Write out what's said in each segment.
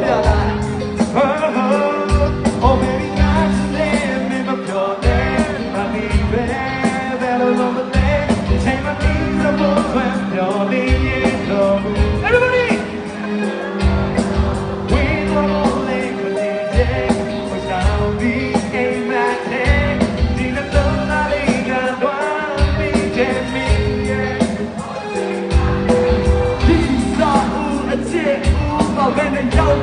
그러면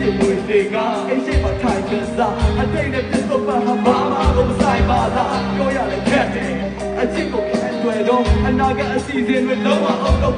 ပြစ်မွေတွေကအိတ်ရှိမှထိုင်ကြစားအတိတ်နဲ့ပြစ်တော့ပါမှာဘာမှကိုမဆိုင်ပါလားပြောရလဲခက်တယ်အချစ်ကိုခံတွေ့တော့အနာကအစီအစဉ်တွေလုံးဝအောင်တော့